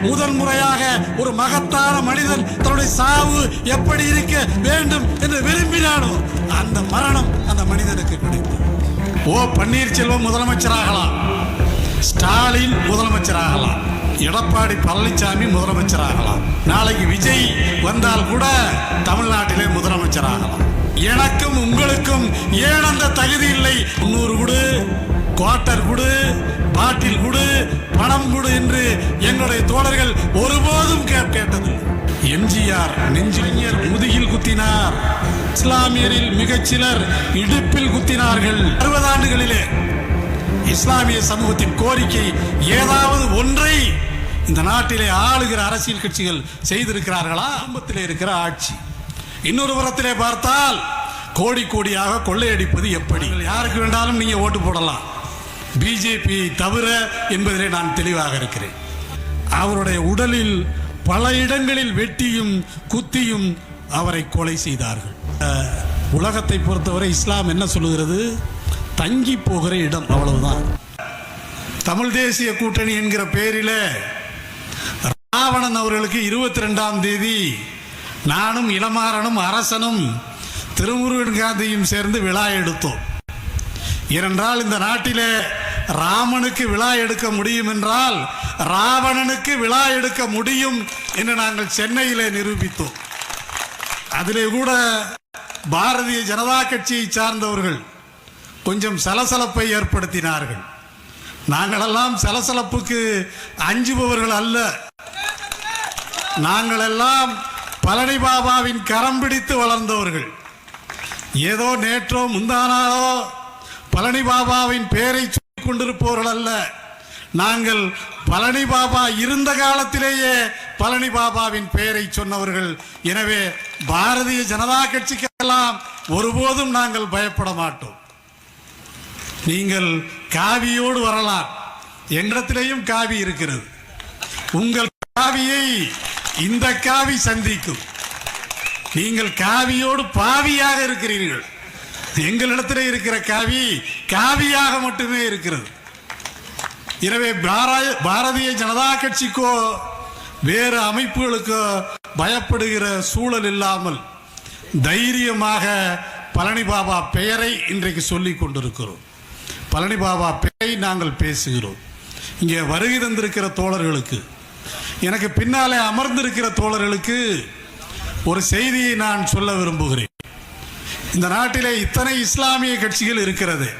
முதன் முறையாக ஒரு மகத்தான மனிதன் தன்னுடைய சாவு எப்படி இருக்க வேண்டும் என்று விரும்பினானோ அந்த மரணம் அந்த மனிதனுக்கு கிடைத்தது. ஓ பன்னீர்செல்வம் முதலமைச்சராகலாம். ஸ்டாலின் முதலமைச்சராகலாம். எடப்பாடி பழனிசாமி முதலமைச்சராகலாம். நாளைக்கு விஜய் வந்தால் கூட தமிழ்நாட்டிலே முதலமைச்சராகலாம். எனக்கும் உங்களுக்கும் ஏன் அந்த தகுதி இல்லை? முன்னூறு கொடு. குவார்டர் கொடு பாட்டில் கொடு பணம் கொடு என்று எங்களுடைய தோழர்கள் ஒருபோதும் கே- கேட்டதில்லை. எம்ஜிஆர் நெஞ்சிலிஞர் முதுகில் குத்தினார். இஸ்லாமியரில் மிகச்சிலர் இடுப்பில் குத்தினார்கள். அறுபது ஆண்டுகளிலே இஸ்லாமிய சமூகத்தின் கோரிக்கை ஏதாவது ஒன்றை இந்த நாட்டிலே ஆளுகிற அரசியல் கட்சிகள் செய்திருக்கிறார்களா? ஆரம்பத்திலே இருக்கிற ஆட்சி. இன்னொரு புறத்திலே பார்த்தால் கோடி கோடியாக கொள்ளையடிப்பது எப்படி? யாருக்கு வேண்டாலும் நீங்க ஓட்டு போடலாம். பிஜேபி தவிர என்பதிலே நான் தெளிவாக இருக்கிறேன். அவருடைய உடலில் பல இடங்களில் வெட்டியும் குத்தியும் அவரை கொலை செய்தார்கள். உலகத்தை பொறுத்தவரை இஸ்லாம் என்ன சொல்லுகிறது? தங்கி போகிற இடம் அவ்வளவுதான். தமிழ் தேசிய கூட்டணி என்கிற பேரில் ராவணன் அவர்களுக்கு இருபத்தி ரெண்டாம் தேதி நானும் இளமாறனும் அரசனும் திருமுருகன் காந்தியும் சேர்ந்து விழா எடுத்தோம். ஏனென்றால் இந்த நாட்டிலே ராமனுக்கு விழா எடுக்க முடியும் என்றால் ராவணனுக்கு விழா எடுக்க முடியும் என்று நாங்கள் சென்னையிலே நிரூபித்தோம். அதிலே கூட பாரதிய ஜனதா கட்சியை சார்ந்தவர்கள் கொஞ்சம் சலசலப்பை ஏற்படுத்தினார்கள். நாங்களெல்லாம் சலசலப்புக்கு அஞ்சுபவர்கள் அல்ல. நாங்கள் எல்லாம் பழனி பாபாவின் கரம் பிடித்து வளர்ந்தவர்கள். ஏதோ நேற்றோ முந்தானாலோ பழனி பாபாவின் பெயரை கொண்டிருப்பவர்கள் அல்ல நாங்கள் பழனி பாபா இருந்த காலத்திலேயே பழனி பாபாவின் பெயரை சொன்னவர்கள். எனவே பாரதிய ஜனதா கட்சிக்கெல்லாம் ஒருபோதும் நாங்கள் பயப்பட மாட்டோம். நீங்கள் காவியோடு வரலாம். எங்களிடத்திலேயும் காவி இருக்கிறது. உங்கள் காவியை இந்த காவி சந்திக்கும். நீங்கள் காவியோடு பாவியாக இருக்கிறீர்கள். எங்களிடத்தில் இருக்கிற காவி காவியாக மட்டுமே இருக்கிறது. எனவே பாரதிய ஜனதா கட்சிக்கோ வேறு அமைப்புகளுக்கோ பயப்படுகிற சூழல் இல்லாமல் தைரியமாக பழனி பாபா பெயரை இன்றைக்கு சொல்லி கொண்டிருக்கிறோம். பழனி பாபா பெயரை நாங்கள் பேசுகிறோம். இங்கே வருகை தந்திருக்கிற தோழர்களுக்கு எனக்கு பின்னாலே அமர்ந்திருக்கிற தோழர்களுக்கு ஒரு செய்தியை நான் சொல்ல விரும்புகிறேன். இந்த நாட்டிலே இத்தனை இஸ்லாமிய கட்சிகள் இருக்கிறது.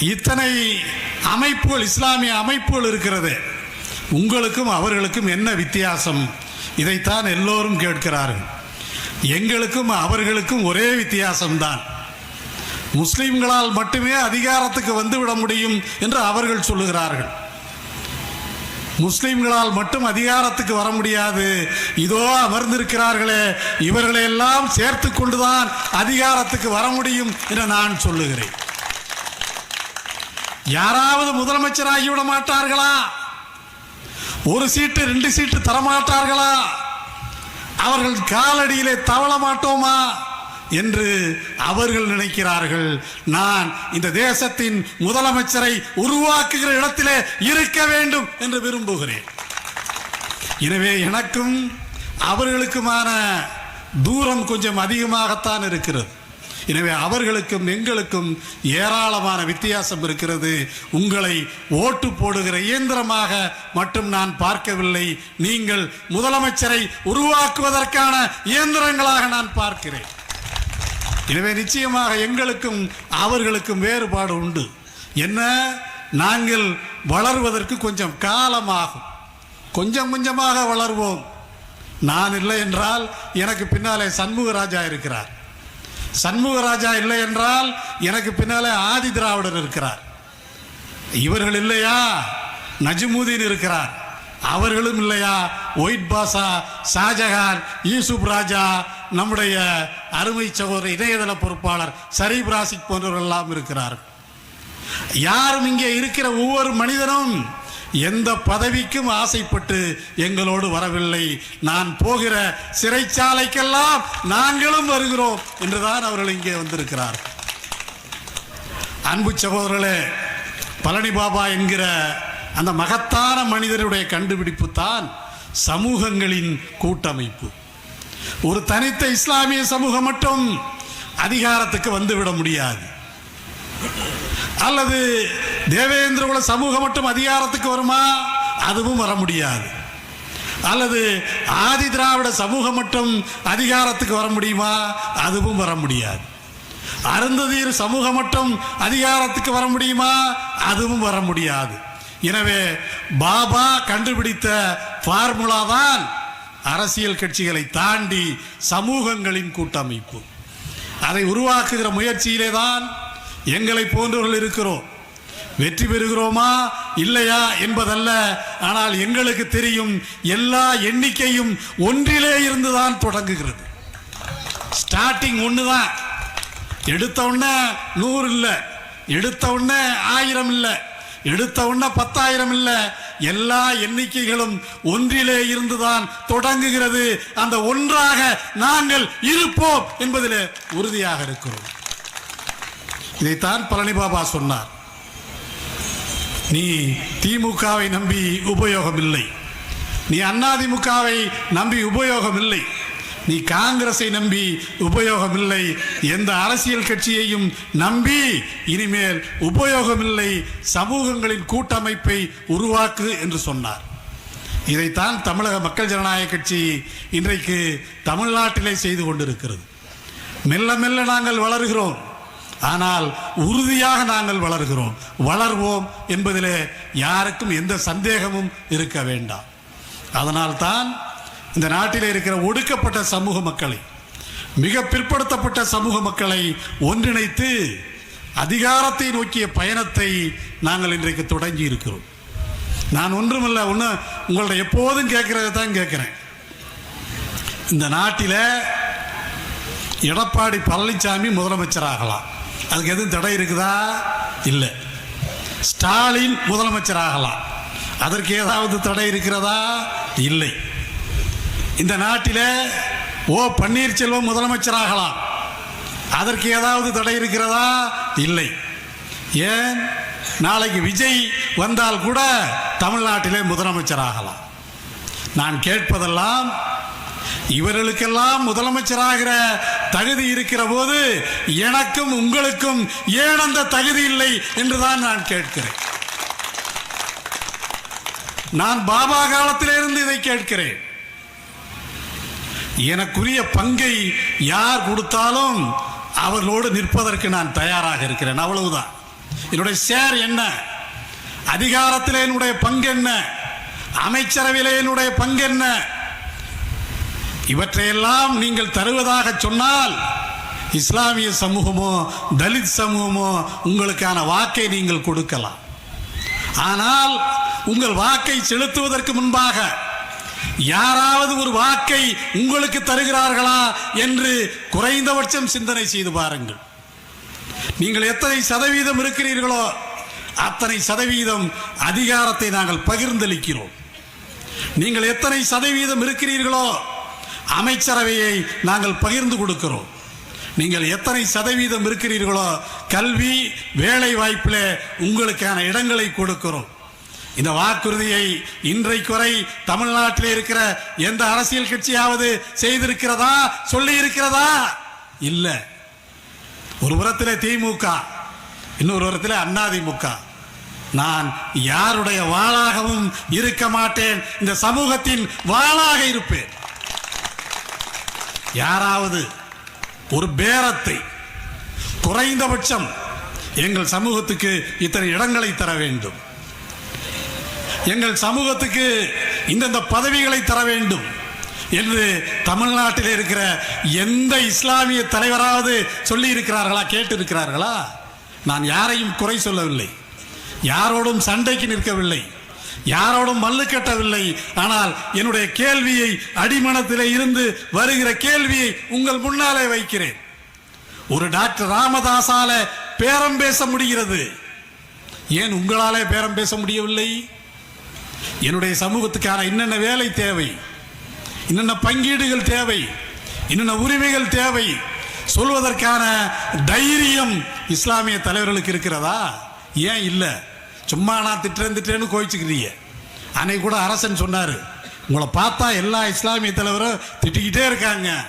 இத்தனை அமைப்புகள் இஸ்லாமிய அமைப்புகள் இருக்கிறது. உங்களுக்கும் அவர்களுக்கும் என்ன வித்தியாசம்? இதைத்தான் எல்லோரும் கேட்கிறார்கள். எங்களுக்கும் அவர்களுக்கும் ஒரே வித்தியாசம்தான். முஸ்லிம்களால் மட்டுமே அதிகாரத்துக்கு வந்துவிட முடியும் என்று அவர்கள் சொல்லுகிறார்கள். முஸ்லிம்களால் மட்டும் அதிகாரத்துக்கு வர முடியாது. இதோ அமர்ந்திருக்கிறார்களே இவர்களை எல்லாம் சேர்த்து கொண்டுதான் அதிகாரத்துக்கு வர முடியும் என நான் சொல்லுகிறேன். யாராவது முதலமைச்சராகிவிட மாட்டார்களா? ஒரு சீட்டு ரெண்டு சீட்டு தரமாட்டார்களா? அவர்கள் காலடியிலே தவள மாட்டோமா? என்று அவர்கள் நினைக்கிறார்கள். நான் இந்த தேசத்தின் முதலமைச்சரை உருவாக்குகிற இடத்திலே இருக்க வேண்டும் என்று விரும்புகிறேன். எனவே எனக்கும் அவர்களுக்குமான தூரம் கொஞ்சம் அதிகமாகத்தான் இருக்கிறது. எனவே அவர்களுக்கும் எங்களுக்கும் ஏராளமான வித்தியாசம் இருக்கிறது. உங்களை ஓட்டு போடுகிற இயந்திரமாக மட்டும் நான் பார்க்கவில்லை. நீங்கள் முதலமைச்சரை உருவாக்குவதற்கான இயந்திரங்களாக நான் பார்க்கிறேன். எனவே நிச்சயமாக எங்களுக்கும் அவர்களுக்கும் வேறுபாடு உண்டு. என்ன? நாங்கள் வளர்வதற்கு கொஞ்சம் காலமாகும். கொஞ்சம் கொஞ்சமாக வளர்வோம். நான் இல்லை என்றால் எனக்கு பின்னாலே சண்முகராஜா இருக்கிறார். சண்முகராஜா இல்லை என்றால் எனக்கு பின்னாலே ஆதி திராவிடர் இருக்கிறார். இவர்கள் இல்லையா? நஜ்முதீன் இருக்கிறார். அவர்களும் இல்லையா? ஒயிட் பாஷா ஷாஜகான் யூசுப் ராஜா நம்முடைய அருமை சகோதரர் இணையதள பொறுப்பாளர் சரீப் ராசிக் போன்றவர்கள் எல்லாம் இருக்கிறார் யாரும் இங்கே இருக்கிற ஒவ்வொரு மனிதனும் எந்த பதவிக்கும் ஆசைப்பட்டு எங்களோடு வரவில்லை. நான் போகிற சிறைச்சாலைக்கெல்லாம் நாங்களும் வருகிறோம் என்றுதான் அவர்கள் இங்கே வந்திருக்கிறார் அன்பு சகோதரர்களே பழனி பாபா என்கிற அந்த மகத்தான மனிதருடைய கண்டுபிடிப்பு தான் சமூகங்களின் கூட்டமைப்பு. ஒரு தனித்த இஸ்லாமிய சமூகம் மட்டும் அதிகாரத்துக்கு வந்துவிட முடியாது. அல்லது தேவேந்திரகுல சமூகம் மட்டும் அதிகாரத்துக்கு வருமா? அதுவும் வர முடியாது. அல்லது ஆதி திராவிட சமூகம் மட்டும் அதிகாரத்துக்கு வர முடியுமா? அதுவும் வர முடியாது. அருந்ததீர் சமூகம் மட்டும் அதிகாரத்துக்கு வர முடியுமா? அதுவும் வர முடியாது. எனவே பாபா கண்டுபிடித்த ஃபார்முலா தான் அரசியல் கட்சிகளை தாண்டி சமூகங்களின் கூட்டமைப்பு. அதை உருவாக்குகிற முயற்சியிலே தான் எங்களை போன்றவர்கள் இருக்கிறோம். வெற்றி பெறுகிறோமா? இல்லையா என்பதல்ல. ஆனால் எங்களுக்கு தெரியும் எல்லா எண்ணிக்கையும் ஒன்றிலே இருந்துதான் தொடங்குகிறது. ஸ்டார்டிங் ஒன்று தான். எடுத்த உடனே நூறு இல்லை. எடுத்த உடனே ஆயிரம் இல்லை. எடுத்த உடனே பத்தாயிரம் இல்லை. எல்லா எண்ணிக்கைகளும் ஒன்றிலே இருந்துதான் தொடங்குகிறது. அந்த ஒன்றாக நாங்கள் இருப்போம் என்பதில் உறுதியாக இருக்கிறோம். இதைத்தான் பழனி பாபா சொன்னார். நீ திமுகவை நம்பி உபயோகம் இல்லை நீ அதிமுகவை நம்பி உபயோகம் இல்லை நீ காங்கிரஸை நம்பி உபயோகம் இல்லை எந்த அரசியல் கட்சியையும் நம்பி இனிமேல் உபயோகம் இல்லை சமூகங்களின் கூட்டமைப்பை உருவாக்கு என்று சொன்னார். இதைத்தான் தமிழக மக்கள் ஜனநாயக கட்சி இன்றைக்கு தமிழ்நாட்டிலே செய்து கொண்டிருக்கிறது. மெல்ல மெல்ல நாங்கள் வளர்கிறோம். ஆனால் உறுதியாக நாங்கள் வளர்கிறோம். வளர்வோம் என்பதிலே யாருக்கும் எந்த சந்தேகமும் இருக்க வேண்டாம். அதனால்தான் இந்த நாட்டில் இருக்கிற ஒடுக்கப்பட்ட சமூக மக்களை மிக பிற்படுத்தப்பட்ட சமூக மக்களை ஒன்றிணைத்து அதிகாரத்தை நோக்கிய பயணத்தை நாங்கள் இன்றைக்கு தொடங்கி இருக்கிறோம். நான் ஒன்றுமில்ல ஒன்று உங்கள்ட்ட எப்போதும் கேட்கறத தான் கேட்குறேன். இந்த நாட்டில் எடப்பாடி பழனிசாமி முதலமைச்சராகலாம். அதுக்கு எதுவும் தடை இருக்குதா? இல்லை. ஸ்டாலின் முதலமைச்சராகலாம். அதற்கு ஏதாவது தடை இருக்கிறதா? இல்லை. இந்த நாட்டில் ஓ பன்னீர்செல்வம் முதலமைச்சராகலாம். அதற்கு ஏதாவது தடை இருக்கிறதா? இல்லை. ஏன்? நாளைக்கு விஜய் வந்தால் கூட தமிழ்நாட்டிலே முதலமைச்சராகலாம். நான் கேட்பதெல்லாம் இவர்களுக்கெல்லாம் முதலமைச்சராகிற தகுதி இருக்கிற போது எனக்கும் உங்களுக்கும் ஏன் அந்த தகுதி இல்லை என்றுதான் நான் கேட்கிறேன். நான் பாபா காலத்திலிருந்து இதை கேட்கிறேன். எனக்குரிய பங்கை யார் கொடுத்தாலும் அவர்களோடு நிற்பதற்கு நான் தயாராக இருக்கிறேன். அவ்வளவுதான். என்னுடைய ஷேர் என்ன? அதிகாரத்தில் என்னுடைய பங்கு என்ன? அமைச்சரவையில் என்னுடைய பங்கு என்ன? இவற்றையெல்லாம் நீங்கள் தருவதாக சொன்னால் இஸ்லாமிய சமூகமோ தலித் சமூகமோ உங்களுக்கான வாக்கை நீங்கள் கொடுக்கலாம். ஆனால் உங்கள் வாக்கை செலுத்துவதற்கு முன்பாக யாராவது ஒரு வாக்கை உங்களுக்கு தருகிறார்களா என்று குறைந்தபட்சம் சிந்தனை செய்து பாருங்கள். நீங்கள் எத்தனை சதவீதம் இருக்கிறீர்களோ அத்தனை சதவீதம் அதிகாரத்தை நாங்கள் பகிர்ந்தளிக்கிறோம். நீங்கள் எத்தனை சதவீதம் இருக்கிறீர்களோ அமைச்சரவையை நாங்கள் பகிர்ந்து கொடுக்கிறோம். நீங்கள் எத்தனை சதவீதம் இருக்கிறீர்களோ கல்வி வேலை வாய்ப்பில் உங்களுக்கான இடங்களை கொடுக்கிறோம். இந்த வாக்குறுதியை இன்றைக்கு வரை தமிழ்நாட்டில் இருக்கிற எந்த அரசியல் கட்சியாவது செய்திருக்கிறதா சொல்லி இருக்கிறதா இல்லை. ஒரு புறத்தில் திமுக இன்னொரு புறத்தில் அதிமுக நான் யாருடைய வாளாகவும் இருக்க மாட்டேன். இந்த சமூகத்தின் வாளாக இருப்பேன். யாராவது ஒரு பேரத்தை குறைந்தபட்சம் எங்கள் சமூகத்துக்கு இத்தனை இடங்களை தர வேண்டும். எங்கள் சமூகத்துக்கு இந்தந்த பதவிகளை தர வேண்டும் என்று தமிழ்நாட்டில் இருக்கிற எந்த இஸ்லாமிய தலைவராவது சொல்லி இருக்கிறார்களா கேட்டு இருக்கிறார்களா நான் யாரையும் குறை சொல்லவில்லை. யாரோடும் சண்டைக்கு நிற்கவில்லை. யாரோடும் மல்லு கட்டவில்லை. ஆனால் என்னுடைய கேள்வியை அடிமனத்திலே இருந்து வருகிற கேள்வியை உங்கள் முன்னாலே வைக்கிறேன். ஒரு டாக்டர் ராமதாசால பேரம் பேச முடிகிறது. ஏன் உங்களாலே பேரம் பேச முடியவில்லை? என்னுடைய சமூகத்துக்கான என்னென்ன வேலை தேவை? என்னென்ன பங்கீடுகள் தேவை? என்னென்ன உரிமைகள் தேவை? சொல்வதற்கான தைரியம் இஸ்லாமிய தலைவர்களுக்கு இருக்கிறதா? ஏன் இல்லை? சும்மா நான் திட்டுறேன் திட்டேன்னு கோயிச்சுக்கிறீங்க அன்னைக்கு கூட அரசன் சொன்னார் உங்களை பார்த்தா எல்லா இஸ்லாமிய தலைவரும் திட்டிக்கிட்டே இருக்காங்க.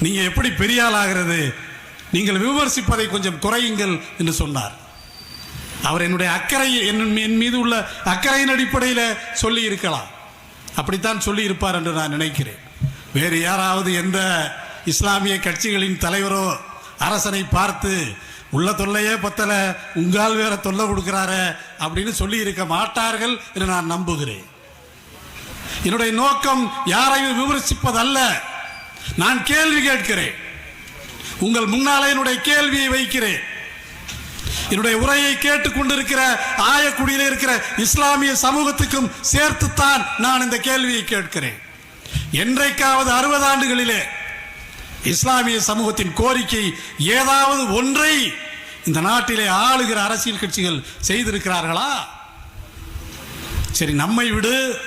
நீங்கள் எப்படி பெரியாள் ஆகிறது நீங்கள் விமர்சிப்பதை கொஞ்சம் குறையுங்கள் என்று சொன்னார். அவர் என்னுடைய அக்கறை என் என் மீது உள்ள அக்கறையின் அடிப்படையில் சொல்லி இருக்கலாம். அப்படித்தான் சொல்லி இருப்பார் என்று நான் நினைக்கிறேன். வேறு யாராவது எந்த இஸ்லாமிய கட்சிகளின் தலைவரோ அரசனை பார்த்து உள்ள தொல்லையே பத்தலை உங்கால் வேற தொல்லை கொடுக்குறாரு அப்படின்னு சொல்லி இருக்க மாட்டார்கள் என்று நான் நம்புகிறேன். என்னுடைய நோக்கம் யாரையும் விமர்சிப்பதல்ல. நான் கேள்வி கேட்கிறேன். உங்கள் முன்னாலே என்னுடைய கேள்வியை வைக்கிறேன். என்னுடைய உரையை கேட்டுக்கொண்டிருக்கிற ஆயக்குடியில் இருக்கிற இஸ்லாமிய சமூகத்துக்கும் சேர்த்துத்தான் நான் இந்த கேள்வியை கேட்கிறேன். என்றைக்காவது அறுபது ஆண்டுகளிலே இஸ்லாமிய சமூகத்தின் கோரிக்கை ஏதாவது ஒன்றை இந்த நாட்டிலே ஆளுகிற அரசியல் கட்சிகள் செய்திருக்கிறார்களா? சரி நம்மை விடு.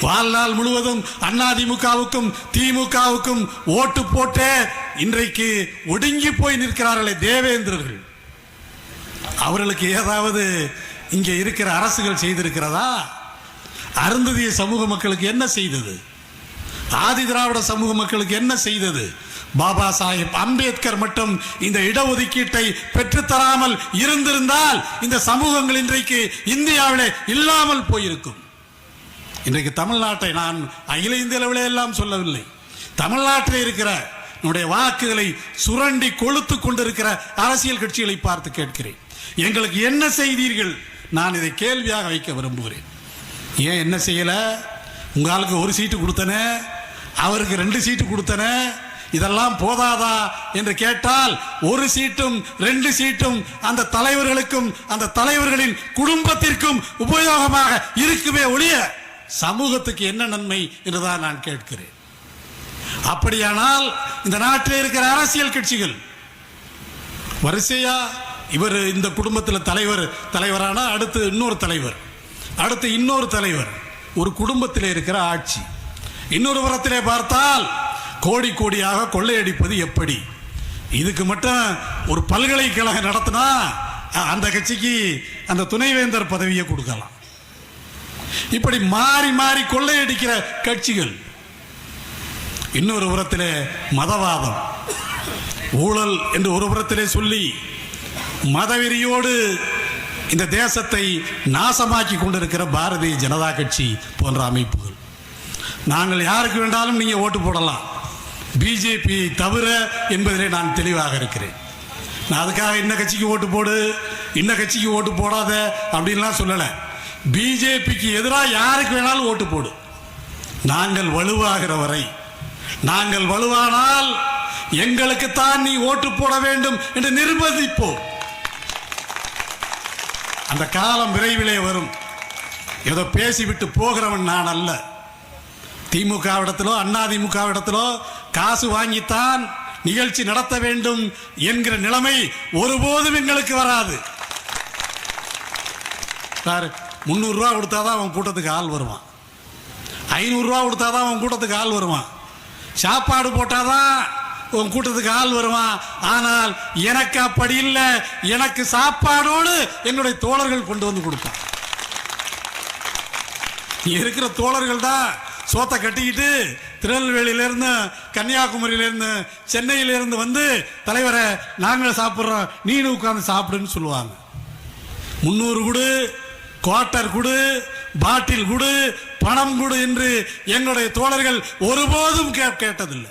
வாழ்நாள் முழுவதும் அதிமுகவுக்கும் திமுகவுக்கும் ஓட்டு போட்டே இன்றைக்கு ஒடுங்கி போய் நிற்கிறார்களே தேவேந்திரர்கள். அவர்களுக்கு ஏதாவது இங்கே இருக்கிற அரசுகள் செய்திருக்கிறதா? அருந்ததிய சமூக மக்களுக்கு என்ன செய்தது? ஆதி திராவிட சமூக மக்களுக்கு என்ன செய்தது? பாபா சாஹிப் அம்பேத்கர் மட்டும் இந்த இடஒதுக்கீட்டை பெற்றுத்தராமல் இருந்திருந்தால் இந்த சமூகங்கள் இன்றைக்கு இந்தியாவிலே இல்லாமல் போயிருக்கும். இன்றைக்கு தமிழ்நாட்டை நான் அகில இந்திய அளவிலே எல்லாம் சொல்லவில்லை. தமிழ்நாட்டில் இருக்கிற நம்முடைய வாக்குகளை சுரண்டி கொளுத்து கொண்டிருக்கிற அரசியல் கட்சிகளை பார்த்து கேட்கிறேன். எங்களுக்கு என்ன செய்தீர்கள்? நான் இதை கேள்வியாக வைக்க விரும்புகிறேன். ஏன் என்ன செய்யலை? உங்களுக்கு ஒரு சீட்டு கொடுத்தனே? அவருக்கு ரெண்டு சீட்டு கொடுத்தனே? இதெல்லாம் போதாதா என்று கேட்டால் ஒரு சீட்டும் ரெண்டு சீட்டும் அந்த தலைவர்களுக்கும் அந்த தலைவர்களின் குடும்பத்திற்கும் உபயோகமாக இருக்குமே ஒழிய சமூகத்துக்கு என்ன நன்மை என்றுதான் நான் கேட்கிறேன். அப்படியானால் இந்த நாட்டில் இருக்கிற அரசியல் கட்சிகள் வரிசையா இவர் இந்த குடும்பத்தில் தலைவர் தலைவரான அடுத்து இன்னொரு தலைவர். அடுத்து இன்னொரு தலைவர். ஒரு குடும்பத்தில் இருக்கிற ஆட்சி. இன்னொரு புறத்திலே பார்த்தால் கோடி கோடியாக கொள்ளையடிப்பது எப்படி? இதுக்கு மட்டும் ஒரு பல்கலைக்கழகம் நடத்தினா அந்த கட்சிக்கு அந்த துணைவேந்தர் பதவியை கொடுக்கலாம். இப்படி மாறி மாறி கொள்ளையடிக்கிற கட்சிகள். இன்னொரு புறத்திலே மதவாதம். ஊழல் என்று ஒரு புறத்திலே சொல்லி மதவெறியோடு இந்த தேசத்தை நாசமாக்கி கொண்டிருக்கிற பாரதிய ஜனதா கட்சி போன்ற அமைப்புகள். நாங்கள் யாருக்கு வேண்டாலும் நீங்கள் ஓட்டு போடலாம். பிஜேபி தவிர என்பதிலே நான் தெளிவாக இருக்கிறேன். நான் அதுக்காக இன்ன கட்சிக்கு ஓட்டு போடு இன்ன கட்சிக்கு ஓட்டு போடாத அப்படின்லாம் சொல்லலை. பிஜேபிக்கு எதிராக யாருக்கு வேணாலும் ஓட்டு போடு. நாங்கள் வலுவாகிற வரை நாங்கள் வலுவானால் எங்களுக்குத்தான் நீ ஓட்டு போட வேண்டும் என்று நிர்பந்திப்போம். அந்த காலம் விரைவிலே வரும். ஏதோ பேசிவிட்டு போகிறவன் நான் அல்ல. திமுக இடத்திலோ அண்ணா இடத்திலோ காசு வாங்கித்தான் நிகழ்ச்சி நடத்த வேண்டும் என்கிற நிலைமை ஒருபோதும் எங்களுக்கு வராது. சார் முந்நூறுரூவா கொடுத்தாதான் அவன் கூட்டத்துக்கு ஆள் வருவான். ஐநூறுரூவா கொடுத்தாதான் அவன் கூட்டத்துக்கு ஆள் வருவான். சாப்பாடு போட்டாதான் உன் கூட்டத்துக்கு ஆள் வருவான் ஆனால் எனக்கு அப்படி இல்லை. எனக்கு சாப்பாடோடு என்னுடைய தோழர்கள் கொண்டு வந்து கொடுப்பான் இருக்கிற தோழர்கள் தான் சோத்தை கட்டிக்கிட்டு திருநெல்வேலியிலேருந்து கன்னியாகுமரியிலேருந்து சென்னையிலேருந்து வந்து தலைவரை நாங்கள் சாப்பிட்றோம். நீனு உட்காந்து சாப்பிடுன்னு சொல்லுவாங்க. முந்நூறு குடு குவார்ட்டர் குடு பாட்டில் குடு பணம் கொடு என்று எங்களுடைய தோழர்கள் ஒருபோதும் கே கேட்டதில்லை.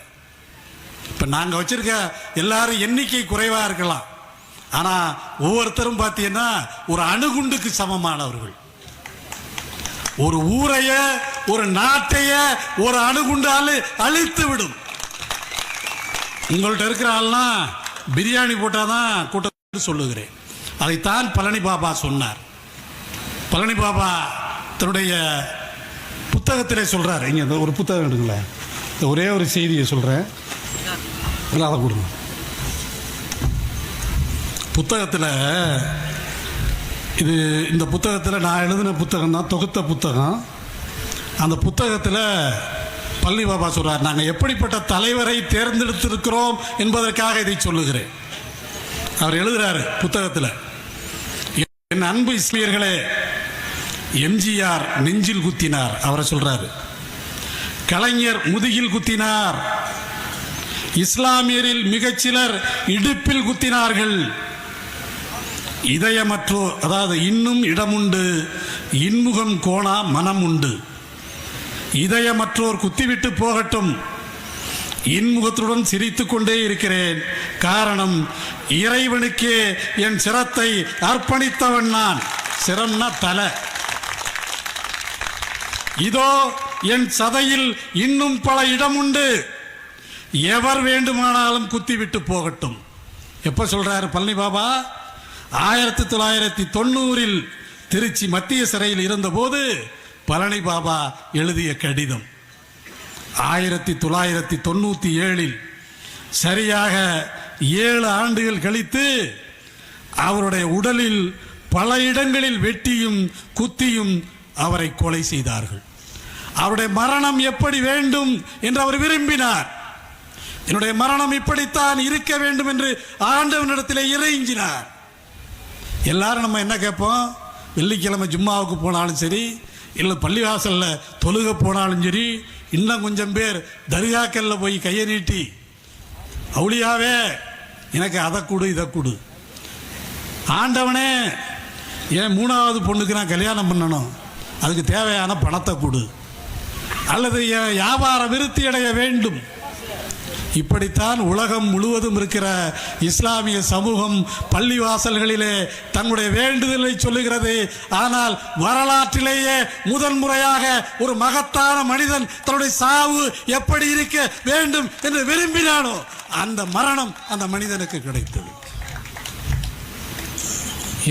இப்போ நாங்கள் வச்சிருக்க எல்லாரும் எண்ணிக்கை குறைவாக இருக்கலாம். ஆனால் ஒவ்வொருத்தரும் பார்த்தீங்கன்னா ஒரு அணுகுண்டுக்கு சமமானவர்கள். ஒரு ஊரைய ஒரு நாட்டைய ஒரு அணுகுண்டால் அழித்து விடும். உங்கள்கிட்ட இருக்கிற ஆள்லாம் பிரியாணி போட்டாதான் கூட்டம் சொல்லுகிறேன். அதைத்தான் பழனி பாபா சொன்னார். பழனி பாபா தன்னுடைய புத்தகத்திலே சொல்றாரு. இங்க ஒரு புத்தகம் எடுங்களேன். ஒரே ஒரு செய்தியை சொல்றேன். இல்லை அதை கொடுங்க புத்தகத்தில் இது இந்த புத்தகத்தில் நான் எழுதின புத்தகம் தான் தொகுத்த புத்தகம். அந்த புத்தகத்தில் பள்ளி பாபா சொல்கிறார் நாங்கள் எப்படிப்பட்ட தலைவரை தேர்ந்தெடுத்திருக்கிறோம் என்பதற்காக இதை சொல்லுகிறேன். அவர் எழுதுகிறாரு புத்தகத்தில். என் அன்பு இஸ்லியர்களே எம்ஜிஆர் நெஞ்சில் குத்தினார் அவரை சொல்கிறாரு கலைஞர் முதுகில் குத்தினார். இஸ்லாமியரில் மிகச்சிலர் இடுப்பில் குத்தினார்கள். இதயமற்றோர் அதாவது இன்னும் இடமுண்டு இன்முகம் கோணா மனம் உண்டு இதயமற்றோர் குத்திவிட்டு போகட்டும். இன்முகத்துடன் சிரித்து கொண்டே இருக்கிறேன். காரணம் இறைவனுக்கே என் சிரத்தை அர்ப்பணித்தவன் நான். சிரம்னா தலை. இதோ என் சதையில் இன்னும் பல இடம் உண்டு எவர் வேண்டுமானாலும் குத்திவிட்டு போகட்டும். எப்போ சொல்கிறாரு பழனி பாபா? ஆயிரத்தி தொள்ளாயிரத்தி தொண்ணூறில் திருச்சி மத்திய சிறையில் இருந்தபோது பழனி பாபா எழுதிய கடிதம். ஆயிரத்தி தொள்ளாயிரத்தி தொண்ணூற்றி ஏழில் சரியாக ஏழு ஆண்டுகள் கழித்து அவருடைய உடலில் பல இடங்களில் வெட்டியும் குத்தியும் அவரை கொலை செய்தார்கள். அவருடைய மரணம் எப்படி வேண்டும் என்று அவர் விரும்பினார். என்னுடைய மரணம் இப்படித்தான் இருக்க வேண்டும் என்று ஆண்டவனிடத்தில் இறைஞ்சினார். எல்லாரும் நம்ம என்ன கேட்போம்? வெள்ளிக்கிழமை ஜும்மாவுக்கு போனாலும் சரி இல்லை பள்ளிவாசலில் தொழுக போனாலும் சரி இன்னும் கொஞ்சம் பேர் தர்காக்கல்ல போய் கையை நீட்டி அவுளியாவே எனக்கு அதை கொடு இதை கொடு. ஆண்டவனே என் மூணாவது பொண்ணுக்கு நான் கல்யாணம் பண்ணணும்? அதுக்கு தேவையான பணத்தை கொடு. அல்லது என் வியாபாரம் விருத்தி அடைய வேண்டும்? இப்படித்தான் உலகம் முழுவதும் இருக்கிற இஸ்லாமிய சமூகம் பள்ளிவாசல்களிலே தங்களுடைய வேண்டுதலை சொல்லுகிறது. ஆனால் வரலாற்றிலேயே முதன்முறையாக ஒரு மகத்தான மனிதன் தன்னுடைய சாவு எப்படி இருக்க வேண்டும் என்று விரும்பினானோ அந்த மரணம் அந்த மனிதனுக்கு கிடைத்தது.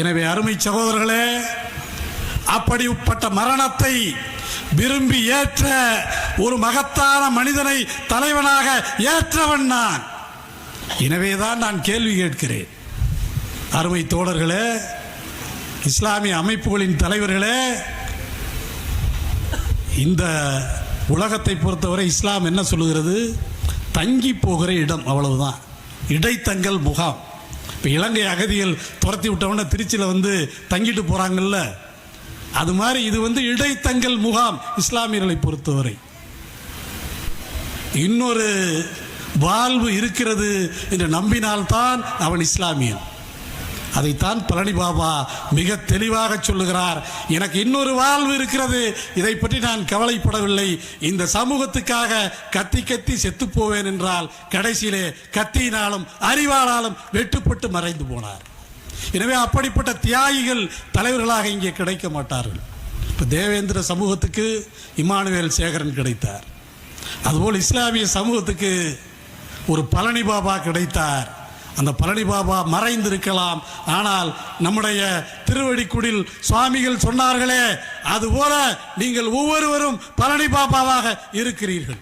எனவே அருமை சகோதரர்களே அப்படிப்பட்ட மரணத்தை விரும்பி ஏற்ற ஒரு மகத்தான மனிதனை தலைவனாக ஏற்றவன் நான். எனவேதான் நான் கேள்வி கேட்கிறேன். அருமை தோழர்களே இஸ்லாமிய அமைப்புகளின் தலைவர்களே இந்த உலகத்தை பொறுத்தவரை இஸ்லாம் என்ன சொல்லுகிறது? தங்கி போகிற இடம் அவ்வளவுதான். இடைத்தங்கல் முகாம். இப்போ இலங்கை அகதிகள் துரத்தி விட்டவன திருச்சியில் வந்து தங்கிட்டு போகிறாங்கல்ல அது மாதிரி இது வந்து இடைத்தங்கல் முகாம் இஸ்லாமியர்களை பொறுத்தவரை. இன்னொரு வாழ்வு இருக்கிறது என்று நம்பினால்தான் அவன் இஸ்லாமியன். அதைத்தான் பழனி பாபா மிக தெளிவாக சொல்லுகிறார். எனக்கு இன்னொரு வாழ்வு இருக்கிறது. இதை பற்றி நான் கவலைப்படவில்லை. இந்த சமூகத்துக்காக கத்தி கத்தி செத்து போவேன் என்றால் கடைசியிலே கத்தியினாலும் அறிவாளாலும் வெட்டுப்பட்டு மறைந்து போனார். எனவே அப்படிப்பட்ட தியாகிகள் தலைவர்களாக இங்கே கிடைக்க மாட்டார்கள். இப்போ தேவேந்திர சமூகத்துக்கு இமானுவேல் சேகரன் கிடைத்தார். அதுபோல் இஸ்லாமிய சமூகத்துக்கு ஒரு பழனி பாபா கிடைத்தார். அந்த பழனி பாபா மறைந்திருக்கலாம். ஆனால் நம்முடைய திருவடிக்குடில் சுவாமிகள் சொன்னார்களே அதுபோல நீங்கள் ஒவ்வொருவரும் பழனி பாபாவாக இருக்கிறீர்கள்.